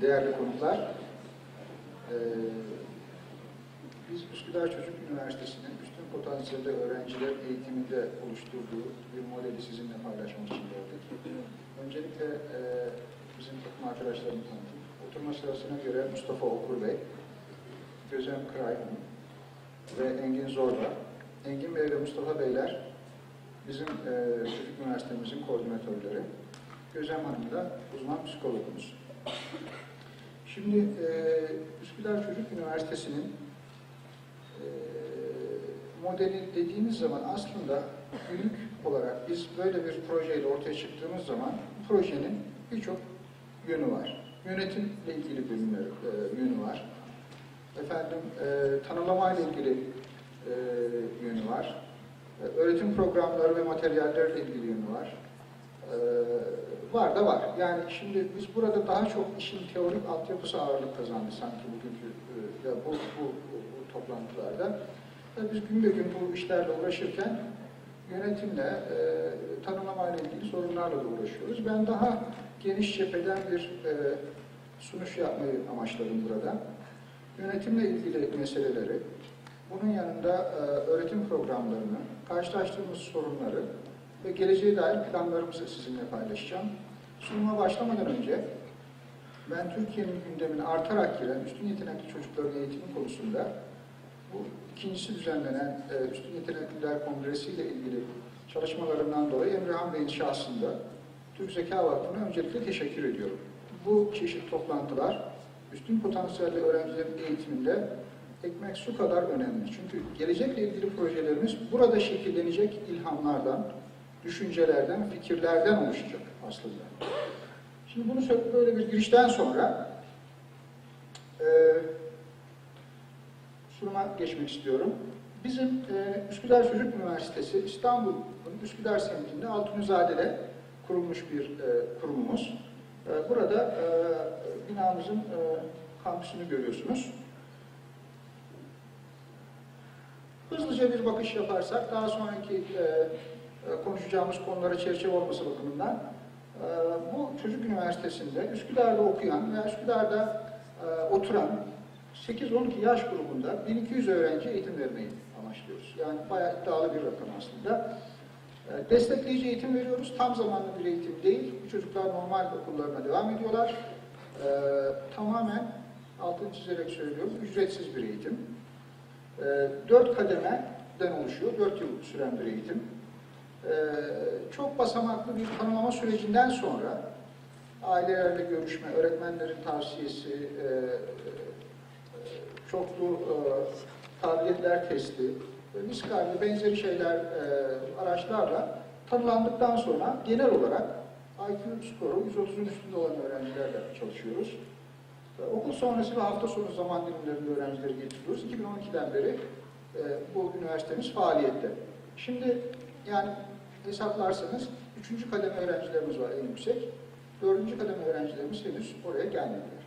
değerli konuklar. Ee, biz Üsküdar Çocuk Üniversitesi'nin üstün potansiyelde öğrenciler eğitiminde oluşturduğu bir modeli sizinle paylaşmak için geldik. Öncelikle e, bizim takım arkadaşlarımı tanıtayım. Oturma sırasına göre Mustafa Okur Bey, Gözem Kıray Hanım ve Engin Zorba. Engin Bey ve Mustafa Beyler bizim e, Çocuk Üniversitemizin koordinatörleri. Gözem Hanım da uzman psikologumuz. Şimdi e, Üsküdar Çocuk Üniversitesi'nin e, modeli dediğimiz zaman aslında büyük olarak biz böyle bir projeyle ortaya çıktığımız zaman projenin birçok yönü var. Yönetimle ilgili bölümler, e, yönü var. Efendim e, tanımlama ile ilgili e, yönü var. E, öğretim programları ve materyallerle ilgili yönü var. E, var da var. Yani şimdi biz burada daha çok işin teorik altyapısı ağırlık kazandı sanki bugünkü e, ya bu, bu, bu, bu toplantılarda. E, biz gün be gün bu işlerle uğraşırken yönetimle, e, tanımlamayla ilgili sorunlarla da uğraşıyoruz. Ben daha geniş cepheden bir e, sunuş yapmayı amaçladım burada. Yönetimle ilgili meseleleri, bunun yanında e, öğretim programlarını, karşılaştığımız sorunları ve geleceğe dair planlarımızı sizinle paylaşacağım. Sunuma başlamadan önce ben Türkiye'nin gündemine artarak giren üstün yetenekli çocukların eğitimi konusunda bu ikincisi düzenlenen e, Üstün Yetenekliler Kongresi ile ilgili çalışmalarından dolayı Emrehan Bey'in şahsında Türk Zeka Vakfı'na öncelikle teşekkür ediyorum. Bu çeşit toplantılar üstün potansiyelli öğrencilerin eğitiminde ekmek su kadar önemli. Çünkü gelecekle ilgili projelerimiz burada şekillenecek ilhamlardan, düşüncelerden, fikirlerden oluşacak aslında. Şimdi bunu böyle bir girişten sonra e, sunuma geçmek istiyorum. Bizim e, Üsküdar Çocuk Üniversitesi İstanbul'un Üsküdar semtinde Altunizade'de kurulmuş bir e, kurumumuz. E, burada e, binamızın e, kampüsünü görüyorsunuz. Hızlıca bir bakış yaparsak daha sonraki e, konuşacağımız konulara çerçeve olması bakımından e, bu çocuk üniversitesinde Üsküdar'da okuyan veya Üsküdar'da e, oturan 8-12 yaş grubunda 1200 öğrenci eğitim vermeyi amaçlıyoruz. Yani bayağı iddialı bir rakam aslında. E, Destekleyici eğitim veriyoruz. Tam zamanlı bir eğitim değil. Bu çocuklar normal okullarına devam ediyorlar. E, tamamen altını çizerek söylüyorum. Ücretsiz bir eğitim. E, dört kademeden oluşuyor. Dört yıl süren bir eğitim. E, çok basamaklı bir tanımlama sürecinden sonra ailelerle görüşme, öğretmenlerin tavsiyesi, e, çoklu e, kabiliyetler testi, ve miskal ve benzeri şeyler e, araçlarla tanılandıktan sonra genel olarak IQ skoru 130'un üstünde olan öğrencilerle çalışıyoruz. E, okul sonrası ve hafta sonu zaman dilimlerinde öğrencileri getiriyoruz. 2012'den beri e, bu üniversitemiz faaliyette. Şimdi yani hesaplarsanız 3. kademe öğrencilerimiz var en yüksek. 4. kademe öğrencilerimiz henüz oraya gelmediler.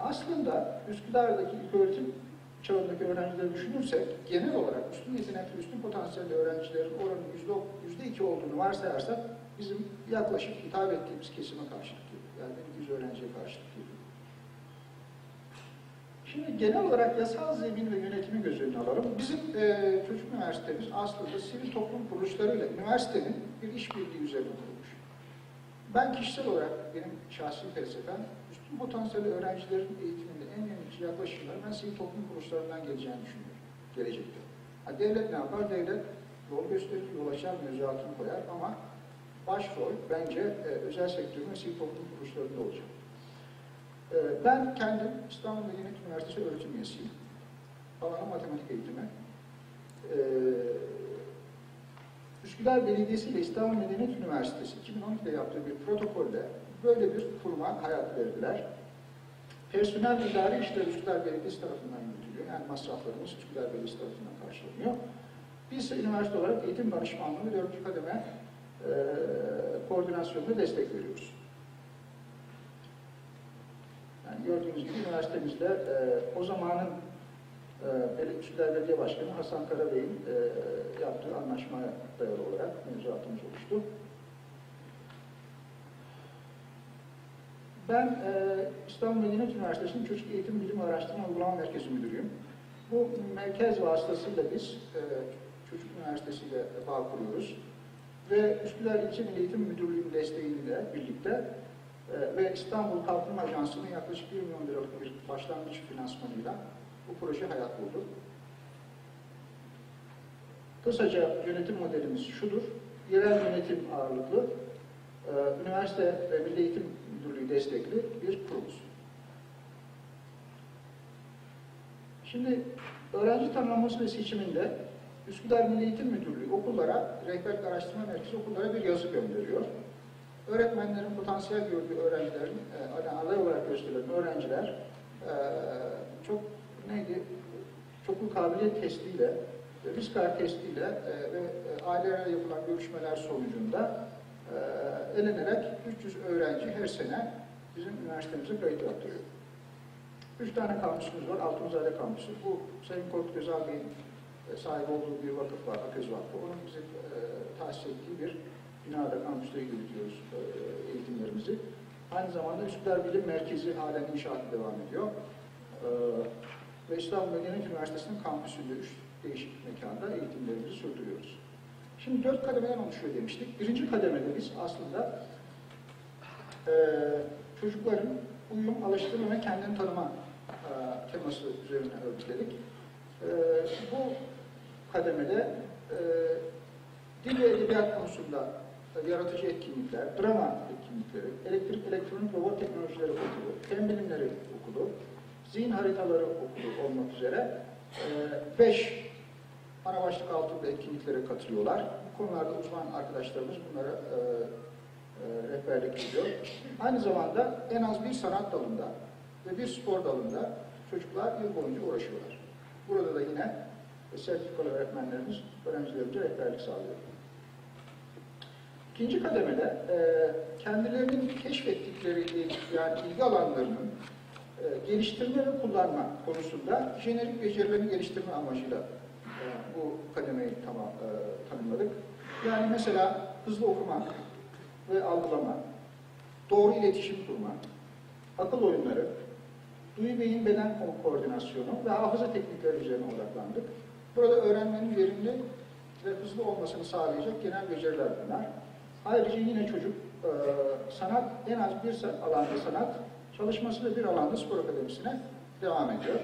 Aslında Üsküdar'daki ilköğretim çağındaki öğrencileri düşünürsek genel olarak üstün yetenekli, üstün potansiyelli öğrencilerin oranının yüzde, iki olduğunu varsayarsak bizim yaklaşık hitap ettiğimiz kesime karşılık. Yani 1200 öğrenciye karşılık. Şimdi genel olarak yasal zemin ve yönetimi göz önüne alalım. Bizim e, çocuk üniversitemiz aslında sivil toplum kuruluşlarıyla üniversitenin bir işbirliği üzerine kurulmuş. Ben kişisel olarak benim şahsi felsefem üstün potansiyelli öğrencilerin eğitiminde en yenilikçi yaklaşımlar ben sivil toplum kuruluşlarından geleceğini düşünüyorum gelecekte. Ha, devlet ne yapar? Devlet yol gösterir, yol açar, mevzuatını koyar ama başrol bence e, özel sektörün ve sivil toplum kuruluşlarında olacak. E, ben kendim İstanbul Medeniyet Üniversitesi öğretim üyesiyim. Alanım matematik eğitimi. E, Üsküdar Belediyesi ile İstanbul Medeniyet Üniversitesi 2012'de yaptığı bir protokolle böyle bir kuruma hayat verdiler. Personel idari işler Üsküdar Belediyesi tarafından yürütülüyor. Yani masraflarımız Üsküdar Belediyesi tarafından karşılanıyor. Biz ise üniversite olarak eğitim danışmanlığı ve dördüncü kademe e, koordinasyonuna destek veriyoruz. Yani gördüğünüz gibi üniversitemizde e, o zamanın e, Üsküdar Belediye Başkanı Hasan Karabey'in e, yaptığı anlaşmaya dayalı olarak mevzuatımız oluştu. Ben e, İstanbul Medeniyet Üniversitesi'nin Çocuk Eğitim Bilim Araştırma Uygulama Merkezi Müdürüyüm. Bu merkez vasıtasıyla biz e, Çocuk Üniversitesi ile bağ kuruyoruz. Ve Üsküdar İlçe Eğitim Müdürlüğü'nün desteğiyle birlikte e, ve İstanbul Kalkınma Ajansı'nın yaklaşık 1 milyon liralık bir başlangıç finansmanıyla bu proje hayat buldu. Kısaca yönetim modelimiz şudur. Yerel yönetim ağırlıklı, e, üniversite ve Milli Eğitim Müdürlüğü destekli bir kurumuz. Şimdi öğrenci tanımlaması ve seçiminde Üsküdar Milli Eğitim Müdürlüğü okullara, rehberlik araştırma merkezi okullara bir yazı gönderiyor. Öğretmenlerin potansiyel gördüğü öğrencilerin, e, aday olarak gösterilen öğrenciler e, çok neydi, çoklu kabiliyet testiyle, ve Riskar testiyle e, ve e, ailelerle yapılan görüşmeler sonucunda e, elenerek 300 öğrenci her sene bizim üniversitemize kayıt yaptırıyor. Üç tane kampüsümüz var. Altınzade kampüsü. Bu Sayın Korkut Özal Bey'in e, sahip olduğu bir vakıf var, Aköz Vakfı. Onun bize e, tahsis ettiği bir binada kampüste yürütüyoruz e, eğitimlerimizi. Aynı zamanda Üsküdar Bilim Merkezi halen inşaatı devam ediyor. E, ve İstanbul Medeniyet Üniversitesi'nin kampüsünde üç değişik mekanda eğitimlerimizi sürdürüyoruz. Şimdi dört kademeden oluşuyor demiştik. Birinci kademede biz aslında e, çocukların uyum, alıştırma ve kendini tanıma teması üzerine örgütledik. E, bu kademede dil ve edebiyat konusunda yaratıcı etkinlikler, drama etkinlikleri, elektrik, elektronik, robot teknolojileri okulu, fen bilimleri okulu, zihin haritaları okulu olmak üzere e, beş ana başlık altında etkinliklere katılıyorlar. Bu konularda uzman arkadaşlarımız bunlara e, e, rehberlik ediyor. Aynı zamanda en az bir sanat dalında ve bir spor dalında çocuklar yıl boyunca uğraşıyorlar. Burada da yine sertifikalı öğretmenlerimiz öğrencilerimize rehberlik sağlıyor. İkinci kademede e, kendilerinin keşfettikleri yani ilgi alanlarının e, geliştirme ve kullanma konusunda jenerik becerilerini geliştirme amacıyla e, bu kademeyi tamam, e, tanımladık. Yani mesela hızlı okuma ve algılama, doğru iletişim kurma, akıl oyunları, duyu beyin beden ko- koordinasyonu ve hafıza teknikleri üzerine odaklandık. Burada öğrenmenin verimli ve hızlı olmasını sağlayacak genel beceriler bunlar. Ayrıca yine çocuk e, sanat, en az bir alanda sanat, çalışması da bir alanda spor akademisine devam ediyor.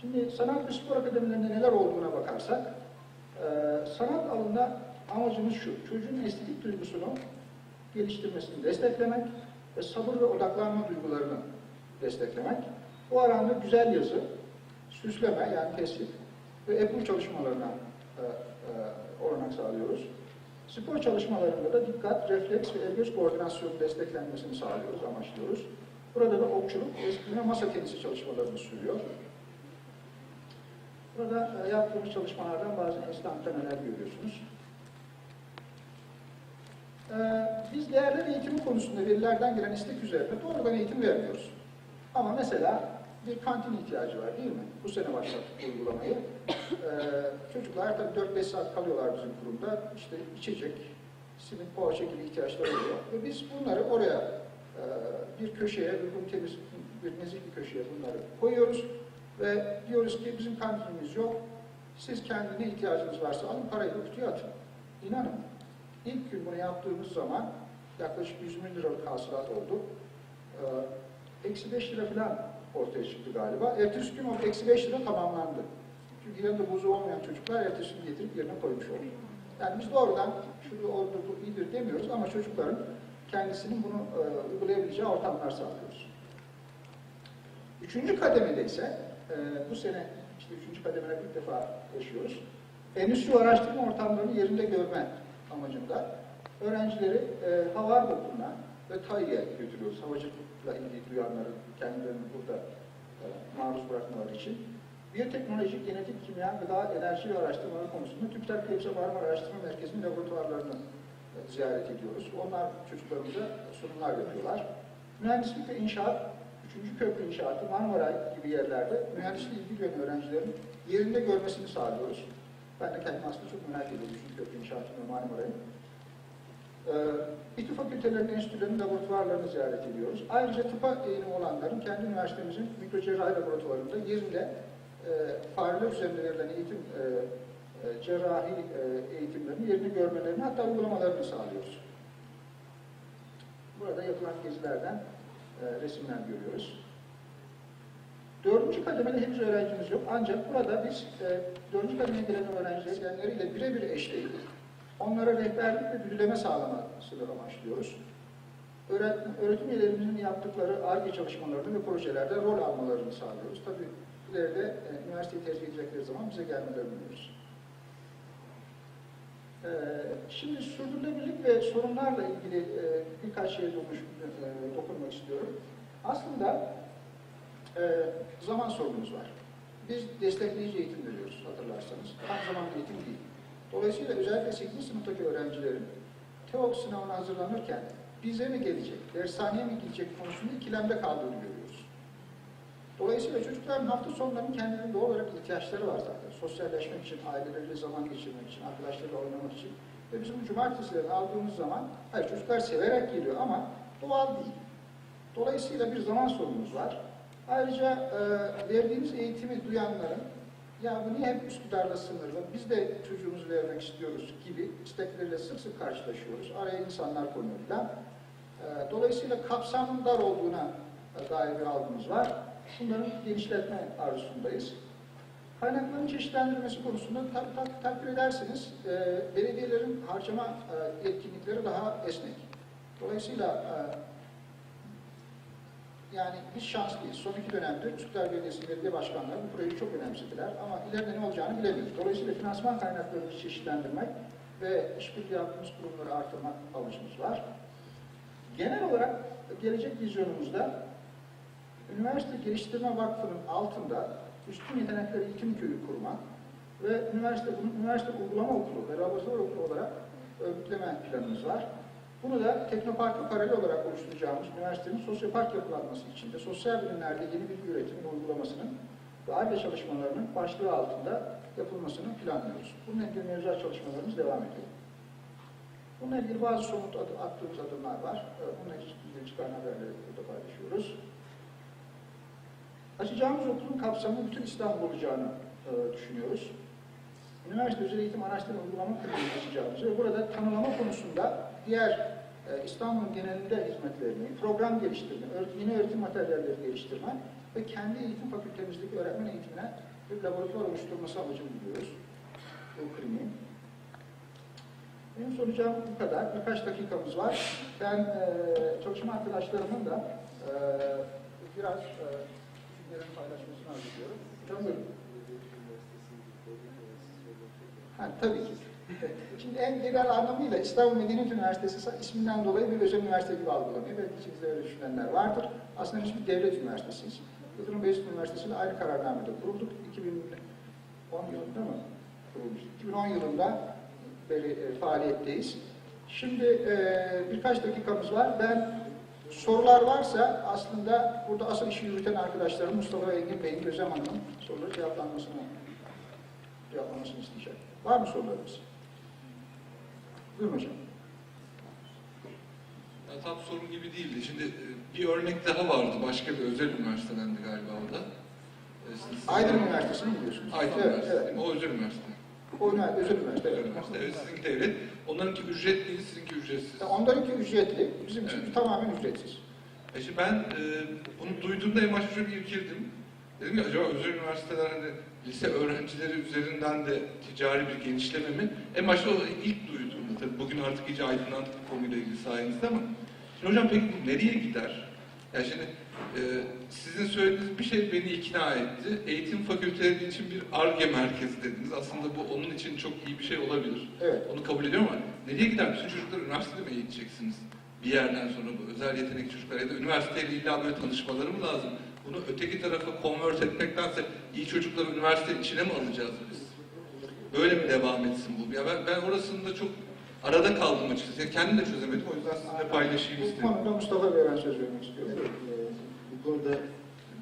Şimdi sanat ve spor akademilerinde neler olduğuna bakarsak, e, sanat alanında amacımız şu, çocuğun estetik duygusunu geliştirmesini desteklemek ve sabır ve odaklanma duygularını desteklemek. Bu alanda güzel yazı, süsleme yani tesip ve ekol çalışmalarına e, e, olanak sağlıyoruz. Spor çalışmalarında da dikkat, refleks ve el göz koordinasyonu desteklenmesini sağlıyoruz, amaçlıyoruz. Burada da okçuluk, eskime, masa tenisi çalışmalarımız sürüyor. Burada e, yaptığımız çalışmalardan bazı enstantaneler görüyorsunuz. Ee, biz değerler eğitimi konusunda verilerden gelen istek üzerine doğrudan eğitim vermiyoruz. Ama mesela bir kantin ihtiyacı var değil mi? Bu sene başlattık uygulamayı. Ee, çocuklar tabii 4-5 saat kalıyorlar bizim kurumda. İşte içecek, simit, poğaça gibi ihtiyaçları oluyor. Ve biz bunları oraya e, bir köşeye, uygun temiz, bir nezih bir köşeye bunları koyuyoruz. Ve diyoruz ki bizim kantinimiz yok. Siz kendine ihtiyacınız varsa alın parayı da kutuya atın. İnanın. İlk gün bunu yaptığımız zaman yaklaşık 100 bin liralık hasılat oldu. Ee, eksi 5 lira falan ortaya çıktı galiba. Ertesi gün o eksi 5 lira tamamlandı. Çünkü yanında buzu olmayan çocuklar ertesi gün getirip yerine koymuş oldu. Yani biz doğrudan şurada orada bu iyidir demiyoruz ama çocukların kendisinin bunu e, uygulayabileceği ortamlar sağlıyoruz. Üçüncü kademede ise e, bu sene işte üçüncü kademede ilk defa yaşıyoruz. Endüstri araştırma ortamlarını yerinde görme amacında öğrencileri e, hava okuluna ve TAİ'ye götürüyoruz. Havacılıkla ilgili duyanları kendilerini burada e, maruz bırakmaları için. Biyoteknoloji, genetik, kimya, gıda, enerji ve araştırmaları konusunda TÜBİTAK Kıyıpsa Marmara Araştırma Merkezi'nin laboratuvarlarını e, ziyaret ediyoruz. Onlar çocuklarımıza sunumlar yapıyorlar. Mühendislik ve inşaat, üçüncü köprü inşaatı, Marmara gibi yerlerde mühendislikle ilgili gören öğrencilerin yerinde görmesini sağlıyoruz. Ben de kendim aslında çok merak ediyorum üçüncü köprü inşaatını Marmara'yı. Ee, İTÜ fakültelerinin, enstitülerinin laboratuvarlarını ziyaret ediyoruz. Ayrıca tıpa eğilim olanların kendi üniversitemizin mikrocerrahi laboratuvarında yerinde e, fareler üzerinde verilen eğitim, e, e, cerrahi e, eğitimlerini yerini görmelerini hatta uygulamalarını sağlıyoruz. Burada yapılan gezilerden e, resimler görüyoruz. Dördüncü kademede henüz öğrencimiz yok. Ancak burada biz e, dördüncü kademeye gelen öğrencileri genelleriyle birebir eşleyip onlara rehberlik ve müdürleme sağlamasını amaçlıyoruz. Öğretim, öğretim üyelerimizin yaptıkları ARGE çalışmalarında ve projelerde rol almalarını sağlıyoruz. Tabii ileride e, üniversiteyi tercih edecekleri zaman bize gelmelerini umuyoruz. Ee, Şimdi sürdürülebilirlik ve sorunlarla ilgili e, birkaç şeye dokunuş, e, dokunmak istiyorum. Aslında e, zaman sorunumuz var. Biz destekleyici eğitim veriyoruz hatırlarsanız. Tam zamanlı eğitim değil. Dolayısıyla özellikle 8. sınıftaki öğrencilerin TEOK sınavına hazırlanırken bize mi gelecek, dershaneye mi gidecek konusunda ikilemde kaldığını görüyoruz. Dolayısıyla çocukların hafta sonlarının kendilerine doğal olarak ihtiyaçları var zaten. Sosyalleşmek için, aileleriyle zaman geçirmek için, arkadaşlarıyla oynamak için. Ve bizim bu cumartesileri aldığımız zaman, hayır çocuklar severek geliyor ama doğal değil. Dolayısıyla bir zaman sorunumuz var. Ayrıca e, verdiğimiz eğitimi duyanların, ya bu niye hep Üsküdar'da sınırlı, biz de çocuğumuzu vermek istiyoruz gibi istekleriyle sık sık karşılaşıyoruz. Araya insanlar konuyor falan. E, dolayısıyla kapsamın dar olduğuna e, dair bir algımız var. Bunların genişletme arzusundayız. Kaynakların çeşitlendirilmesi konusunda tak, tak, takdir ederseniz e, belediyelerin harcama e, etkinlikleri daha esnek. Dolayısıyla e, yani biz şanslıyız. Son iki dönemde Üsküdar Belediyesi Belediye Başkanları bu projeyi çok önemsediler ama ileride ne olacağını bilemiyoruz. Dolayısıyla finansman kaynaklarını çeşitlendirmek ve işbirliği yaptığımız kurumları artırmak amacımız var. Genel olarak gelecek vizyonumuzda Üniversite Geliştirme Vakfı'nın altında üstün yetenekler eğitim köyü kurmak ve üniversite üniversite uygulama okulu ve laboratuvar okulu olarak örgütleme planımız var. Bunu da Teknopark'ı paralel olarak oluşturacağımız üniversitenin sosyopark yapılanması için de sosyal bilimlerde yeni bilgi üretiminin uygulamasının ve ARGE çalışmalarının başlığı altında yapılmasını planlıyoruz. Bununla ilgili mevzuat çalışmalarımız devam ediyor. Bununla ilgili bazı somut adı, attığımız adımlar var. Ee, Bununla ilgili çıkan haberleri burada paylaşıyoruz. Açacağımız okulun kapsamı bütün İstanbul olacağını e, düşünüyoruz. Üniversite özel eğitim araştırma uygulama kliniği açacağımızı ve burada tanımlama konusunda diğer e, İstanbul'un genelinde hizmet vermeyi, program geliştirme, yeni öğretim materyalleri geliştirme ve kendi eğitim fakültemizdeki öğretmen eğitimine bir laboratuvar oluşturması amacını biliyoruz. Bu kliniğin. Benim soracağım bu kadar. Birkaç dakikamız var. Ben e, çalışma arkadaşlarımın da e, biraz e, düşüncelerini paylaşmasını arzu ediyorum. Hocam buyurun. Ha, tabii ki. Şimdi en genel anlamıyla İstanbul Medeniyet Üniversitesi isminden dolayı bir özel üniversite gibi algılanıyor. Belki içinizde öyle düşünenler vardır. Aslında biz bir devlet üniversitesiyiz. Yıldırım Beyazıt Üniversitesi ile aynı kararnamede kurulduk. 2010 yılında mı kurulmuş? 2010 yılında beri e, faaliyetteyiz. Şimdi e, birkaç dakikamız var. Ben sorular varsa aslında burada asıl işi yürüten arkadaşlarım Mustafa Engin Bey'in, Gözem Hanım'ın soruları cevaplanmasını cevaplamasını isteyeceğim. Var mı sorularınız? Buyurun hocam. Ya tam sorun gibi değildi. Şimdi e, bir örnek daha vardı. Başka bir özel üniversitedendi galiba o da. E, siz- Aydın Üniversitesi'ni biliyorsunuz. Aydın evet, Üniversitesi. evet. O özel üniversite. O üniversite, özel üniversite. Evet. üniversite. Evet, sizinki devlet. Onlarınki ücretli, sizinki ücretsiz. Ya Onlarınki ücretli, bizimki Evet. tamamen ücretsiz. E şimdi ben e, bunu duyduğumda en başta şöyle irkildim. Dedim ki acaba özel üniversiteler hani lise öğrencileri üzerinden de ticari bir genişleme mi? En başta o ilk duyduğumda tabii bugün artık iyice aydınlandık bu konuyla ilgili sayenizde ama şimdi hocam peki bu nereye gider? Yani şimdi e, sizin söylediğiniz bir şey beni ikna etti. Eğitim fakülteleri için bir ARGE merkezi dediniz. Aslında bu onun için çok iyi bir şey olabilir. Evet. Onu kabul ediyorum ama nereye gider? Bütün çocuklar üniversitede mi eğiteceksiniz? Bir yerden sonra bu özel yetenekli çocuklar ya da üniversiteyle illa böyle tanışmaları mı lazım? Bunu öteki tarafa convert etmektense iyi çocukları üniversitenin içine mi alacağız biz? Böyle mi devam etsin bu? Ya ben, ben orasında çok arada kaldım açıkçası. Yani kendim de çözemedim. O yüzden sizinle paylaşayım Bu istedim. konuda Mustafa Bey'e ben söz vermek istiyorum. Evet, e, bu konuda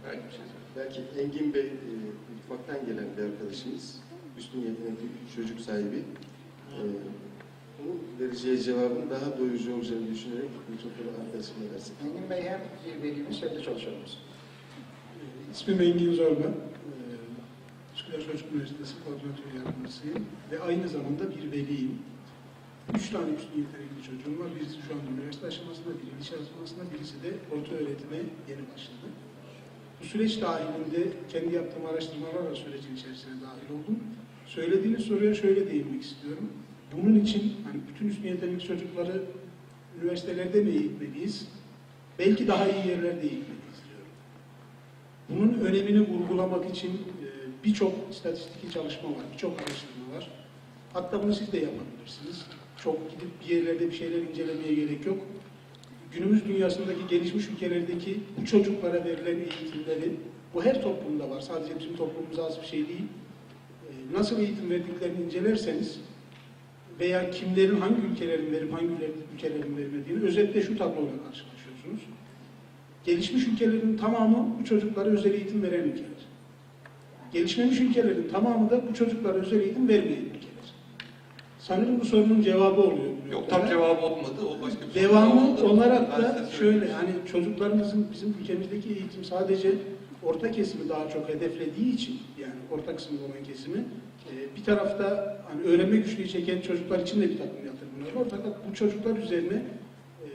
Belki şey belki Engin Bey e, mutfaktan gelen bir arkadaşımız, üstün yetenekli çocuk sahibi. E, onun vereceği cevabın daha doyurucu olacağını düşünerek mikrofonu arkadaşıma versin. Engin Bey hem bir velimiz hem de çalışanımız. İsmim Engin Zorba. Ee, Üsküdar Çocuk Üniversitesi Koordinatör Yardımcısıyım ve aynı zamanda bir veliyim. Üç tane üstün yetenekli çocuğum var. Birisi şu an üniversite aşamasında, biri lise aşamasında, birisi de orta öğretime yeni başladı. Bu süreç dahilinde kendi yaptığım araştırmalarla sürecin içerisine dahil oldum. Söylediğiniz soruya şöyle değinmek istiyorum. Bunun için hani bütün üstün yetenekli çocukları üniversitelerde mi eğitmeliyiz? Belki daha iyi yerlerde eğitmeliyiz. Bunun önemini vurgulamak için e, birçok istatistiki çalışma var, birçok araştırma var. Hatta bunu siz de yapabilirsiniz. Çok gidip bir yerlerde bir şeyler incelemeye gerek yok. Günümüz dünyasındaki gelişmiş ülkelerdeki bu çocuklara verilen eğitimleri, bu her toplumda var, sadece bizim toplumumuza az bir şey değil. E, Nasıl eğitim verdiklerini incelerseniz veya kimlerin hangi ülkelerin verip hangi ülkelerin vermediğini özetle şu tabloyla karşılaşıyorsunuz. Gelişmiş ülkelerin tamamı bu çocuklara özel eğitim veren ülkeler. Gelişmemiş ülkelerin tamamı da bu çocuklara özel eğitim vermeyen ülkeler. Sanırım bu sorunun cevabı oluyor. Yok tam cevabı olmadı. O başka bir Devamı oldu. olarak da şöyle hani çocuklarımızın bizim ülkemizdeki eğitim sadece orta kesimi daha çok hedeflediği için yani orta kısmı olan kesimi e, bir tarafta hani öğrenme güçlüğü çeken çocuklar için de bir takım yatırımlar var fakat bu çocuklar üzerine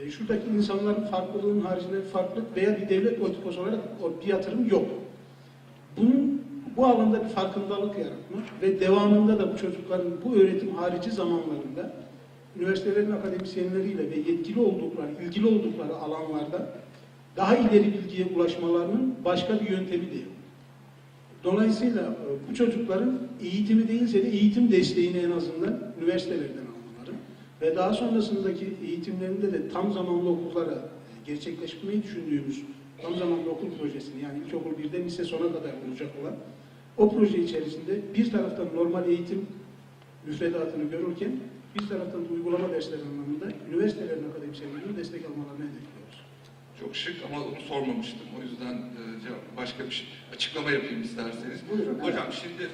e, şuradaki insanların farklılığının haricinde bir farklılık veya bir devlet politikası olarak bir yatırım yok. Bunun bu alanda bir farkındalık yaratmak ve devamında da bu çocukların bu öğretim harici zamanlarında üniversitelerin akademisyenleriyle ve yetkili oldukları, ilgili oldukları alanlarda daha ileri bilgiye ulaşmalarının başka bir yöntemi de yok. Dolayısıyla e, bu çocukların eğitimi değilse de eğitim desteğini en azından üniversitelerden almaları ve daha sonrasındaki eğitimlerinde de tam zamanlı okullara gerçekleştirmeyi düşündüğümüz tam zamanlı okul projesini yani ilkokul birden lise sona kadar olacak olan o proje içerisinde bir taraftan normal eğitim müfredatını görürken bir taraftan da uygulama dersleri anlamında üniversitelerin akademisyenlerinin destek almalarını hedefliyoruz. Çok şık ama onu sormamıştım. O yüzden e, başka bir şey, açıklama yapayım isterseniz. Buyurun. Hocam şimdi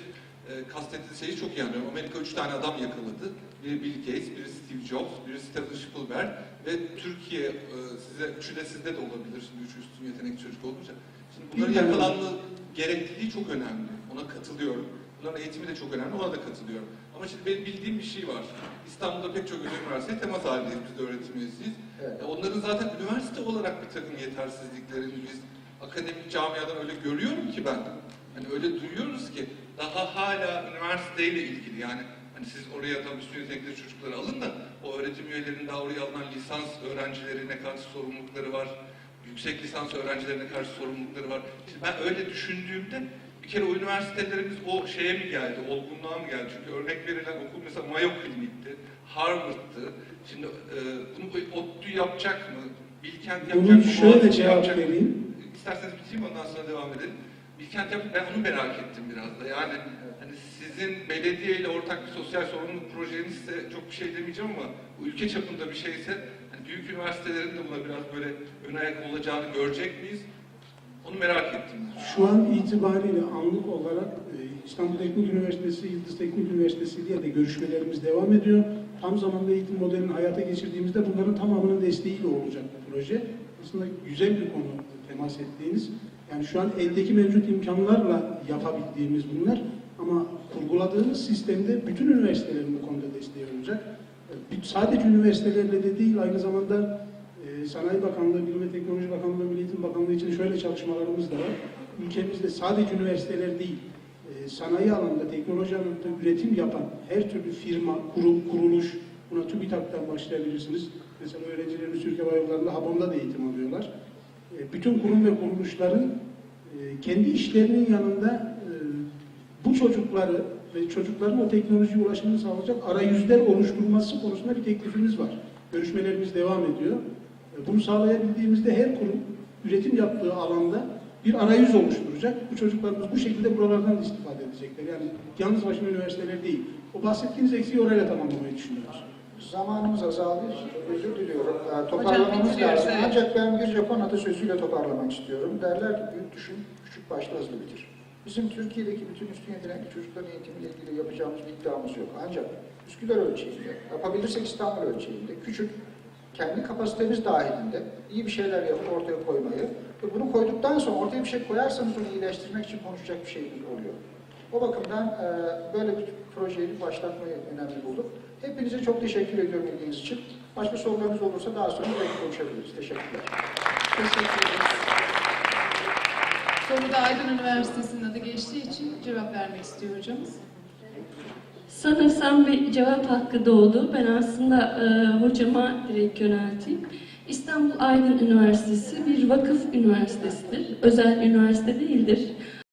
e, kastettiğiniz şeyi çok iyi anlıyorum. Amerika üç tane adam yakaladı. Biri Bill Gates, biri Steve Jobs, biri Steven Spielberg ve Türkiye e, size, üçü de sizde de olabilir şimdi üç üstün yetenekli çocuk olunca. Şimdi bunların yakalanma gerekliliği çok önemli. Ona katılıyorum. Bunların eğitimi de çok önemli. Ona da katılıyorum. Ama şimdi benim bildiğim bir şey var. İstanbul'da pek çok özel üniversiteye temas halindeyiz. Biz de öğretim üyesiyiz. Evet. E, Onların zaten üniversite olarak bir takım yetersizliklerini biz akademik camiadan öyle görüyorum ki ben. Hani öyle duyuyoruz ki daha hala üniversiteyle ilgili yani hani siz oraya tabii üstün yetenekli çocukları alın da o öğretim üyelerinin daha oraya alınan lisans öğrencilerine karşı sorumlulukları var. Yüksek lisans öğrencilerine karşı sorumlulukları var. Şimdi ben öyle düşündüğümde bir kere o üniversitelerimiz o şeye mi geldi, olgunluğa mı geldi? Çünkü örnek verilen okul mesela Mayo Klinik'ti, Harvard'tı. Şimdi e, bunu bu ODTÜ yapacak mı? Bilkent yapacak Bunun mı? şöyle Boğaziçi cevap yapacak vereyim. İsterseniz bitireyim ondan sonra devam edelim. Bilkent yap, ben onu merak ettim biraz da. Yani hani sizin belediye ile ortak bir sosyal sorumluluk projenizse çok bir şey demeyeceğim ama ülke çapında bir şeyse hani büyük üniversitelerin de buna biraz böyle ön ayak olacağını görecek miyiz? Onu merak ettim. Şu an itibariyle anlık olarak e, İstanbul Teknik Üniversitesi, Yıldız Teknik Üniversitesi ile de görüşmelerimiz devam ediyor. Tam zamanlı eğitim modelini hayata geçirdiğimizde bunların tamamının desteğiyle olacak bu proje. Aslında güzel bir konu temas ettiğiniz. Yani şu an eldeki mevcut imkanlarla yapabildiğimiz bunlar. Ama kurguladığımız sistemde bütün üniversitelerin bu konuda desteği olacak. E, Sadece üniversitelerle de değil, aynı zamanda e, Sanayi Bakanlığı, Bilim ve Teknoloji Bakanlığı, Milli Eğitim Bakanlığı için şöyle çalışmalarımız da var. Ülkemizde sadece üniversiteler değil, e, sanayi alanında, teknoloji alanında üretim yapan her türlü firma, kurum, kuruluş, buna TÜBİTAK'tan başlayabilirsiniz. Mesela öğrencilerimiz Türkiye Hava Yolları'nda Habon'da da eğitim alıyorlar. E, bütün kurum ve kuruluşların e, kendi işlerinin yanında e, bu çocukları ve çocukların o teknolojiye ulaşımını sağlayacak arayüzler oluşturulması konusunda bir teklifimiz var. Görüşmelerimiz devam ediyor. Bunu sağlayabildiğimizde her kurum üretim yaptığı alanda bir arayüz oluşturacak. Bu çocuklarımız bu şekilde buralardan da istifade edecekler. Yani yalnız başına üniversiteler değil. O bahsettiğiniz eksiği orayla tamamlamayı düşünüyoruz. Zamanımız azaldı. Özür diliyorum. Ee, Toparlamamız lazım. evet. Ancak ben bir Japon atasözüyle toparlamak istiyorum. Derler ki büyük düşün, küçük başta hızlı bitir. Bizim Türkiye'deki bütün üstün yetenekli çocukların eğitimiyle ilgili yapacağımız bir iddiamız yok. Ancak Üsküdar ölçeğinde, yapabilirsek İstanbul ölçeğinde, küçük, kendi kapasitemiz dahilinde iyi bir şeyler yapıp ortaya koymayı ve bunu koyduktan sonra ortaya bir şey koyarsanız onu iyileştirmek için konuşacak bir şeyimiz oluyor. O bakımdan e, böyle bir projeyi başlatmayı önemli bulduk. Hepinize çok teşekkür ediyorum ilginiz için. Başka sorularınız olursa daha sonra belki konuşabiliriz. Teşekkürler. Teşekkür ederiz. Soruda Aydın Üniversitesi'nin adı geçtiği için cevap vermek istiyor hocamız. Sanırsam bir cevap hakkı doğdu. Ben aslında e, hocama direkt yönelteyim. İstanbul Aydın Üniversitesi bir vakıf üniversitesidir. Özel üniversite değildir.